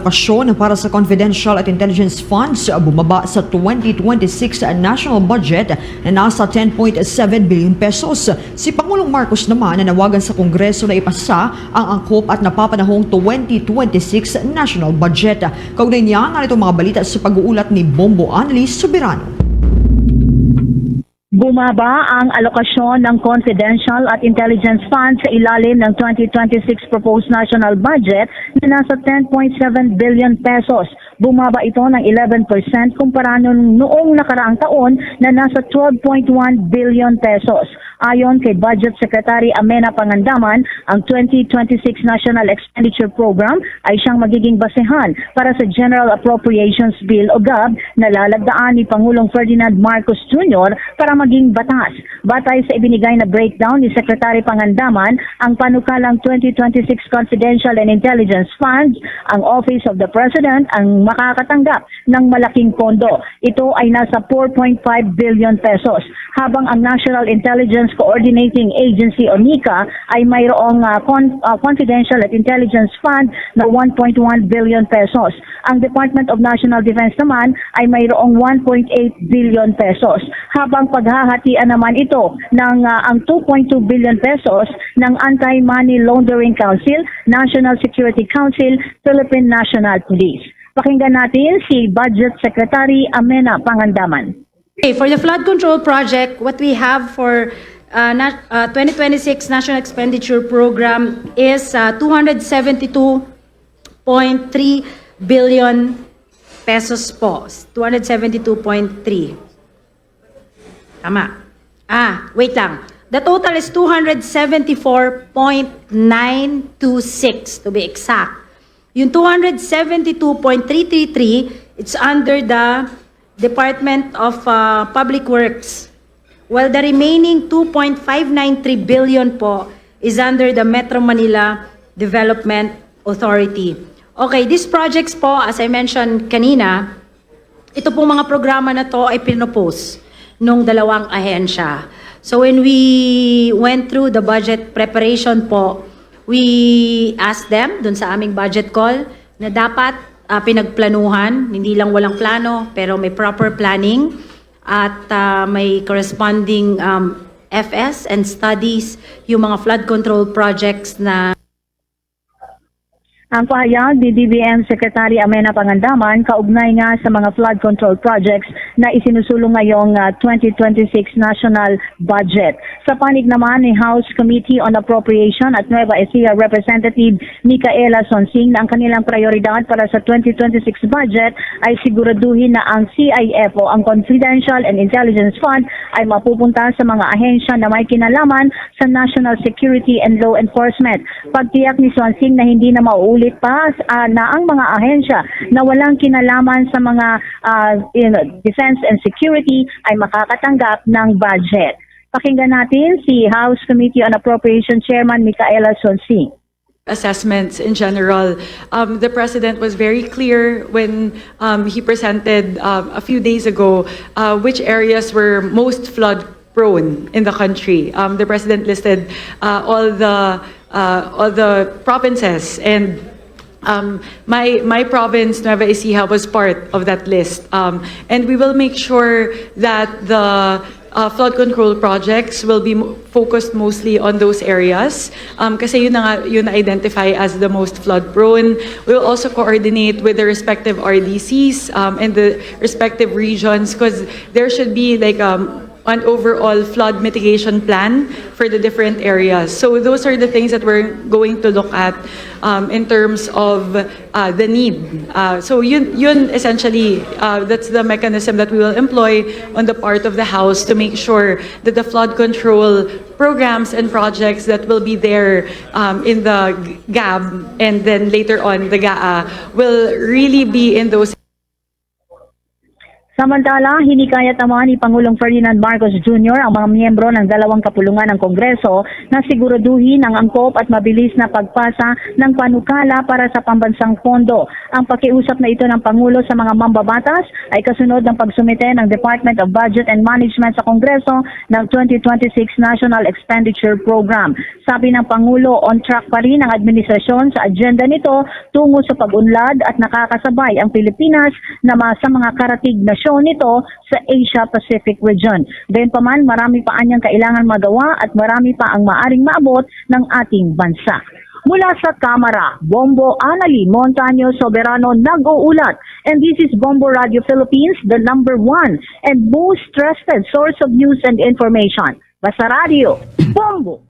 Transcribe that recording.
alokasyon para sa confidential at intelligence funds bumaba sa 2026 national budget na nasa 10.7 billion pesos. Si Pangulong Marcos naman nanawagan sa Kongreso na ipasa ang angkop at napapanahong 2026 national budget. Kaugnay niya, narito mga balita sa pag-uulat ni Bombo Annalise Soberano. Bumaba ang alokasyon ng confidential at intelligence funds sa ilalim ng 2026 proposed national budget na nasa 10.7 billion pesos. Bumaba ito ng 11% kumpara noong nakaraang taon na nasa 12.1 billion pesos. Ayon kay Budget Secretary Amena Pangandaman, ang 2026 National Expenditure Program ay siyang magiging basehan para sa General Appropriations Bill o GAB na lalagdaan ni Pangulong Ferdinand Marcos Jr. para maging batas. Batay sa ibinigay na breakdown ni Secretary Pangandaman, ang panukalang 2026 Confidential and Intelligence Funds, ang Office of the President ang makakatanggap ng malaking pondo. Ito ay nasa 4.5 billion pesos, habang ang National Intelligence Coordinating Agency o NICA ay mayroong ah, con- ah, Confidential at Intelligence Fund na 1.1 billion pesos. Ang Department of National Defense naman ay mayroong 1.8 billion pesos. Habang paghahatian naman ito ng ah, ang 2.2 billion pesos ng Anti-Money Laundering Council, National Security Council, Philippine National Police. Pakinggan natin si Budget Secretary Amena Pangandaman. Okay, for the flood control project, what we have for uh, na- uh, 2026 National Expenditure Program is uh, 272.3 billion pesos po. 272.3. Tama. Ah, wait lang. The total is 274.926 to be exact. Yung 272.333, it's under the Department of uh, Public Works. While the remaining 2.593 billion po is under the Metro Manila Development Authority. Okay, these projects po, as I mentioned kanina, ito pong mga programa na to ay pinopose nung dalawang ahensya. So when we went through the budget preparation po, we asked them dun sa aming budget call na dapat ah, pinagplanuhan, hindi lang walang plano, pero may proper planning at ah, may corresponding um, FS and studies, yung mga flood control projects na Ang pahayag ni DBM Secretary Amena Pangandaman kaugnay nga sa mga flood control projects na isinusulong ngayong ah, 2026 national budget. Sa panig naman ni House Committee on Appropriation at Nueva Ecija Representative Micaela Sonsing na ang kanilang prioridad para sa 2026 budget ay siguraduhin na ang CIF o ang Confidential and Intelligence Fund ay mapupunta sa mga ahensya na may kinalaman sa national security and law enforcement. Pagtiyak ni Swansing na hindi na mauulit pa ah, na ang mga ahensya na walang kinalaman sa mga ah, you know, defense and security ay makakatanggap ng budget. Pakinggan natin si House Committee on Appropriation Chairman Micaela Sonsing. assessments in general. Um, the president was very clear when um, he presented um, a few days ago uh, which areas were most flood prone in the country. Um, the president listed uh, all the uh, all the provinces and um, my my province Nueva Ecija was part of that list, um, and we will make sure that the uh, flood control projects will be mo- focused mostly on those areas um, yun na yun na-identify as the most flood prone. We will also coordinate with the respective RDCs um, and the respective regions because there should be like um, an overall flood mitigation plan for the different areas. So those are the things that we're going to look at um, in terms of uh, the need. Uh, so yun, yun essentially, uh, that's the mechanism that we will employ on the part of the House to make sure that the flood control programs and projects that will be there um, in the GAB and then later on the GAA will really be in those Samantala, hinikayat naman ni Pangulong Ferdinand Marcos Jr. ang mga miyembro ng dalawang kapulungan ng Kongreso na siguraduhin ang angkop at mabilis na pagpasa ng panukala para sa pambansang pondo. Ang pakiusap na ito ng Pangulo sa mga mambabatas ay kasunod ng pagsumite ng Department of Budget and Management sa Kongreso ng 2026 National Expenditure Program. Sabi ng Pangulo, on track pa rin ang administrasyon sa agenda nito tungo sa pag-unlad at nakakasabay ang Pilipinas na sa mga karatig nasyon nito sa Asia-Pacific region. Gayunpaman, marami pa anyang kailangan magawa at marami pa ang maaring maabot ng ating bansa. Mula sa Kamara, Bombo Anali Montaño Soberano nag-uulat. And this is Bombo Radio Philippines, the number one and most trusted source of news and information. Basta Radio, Bombo!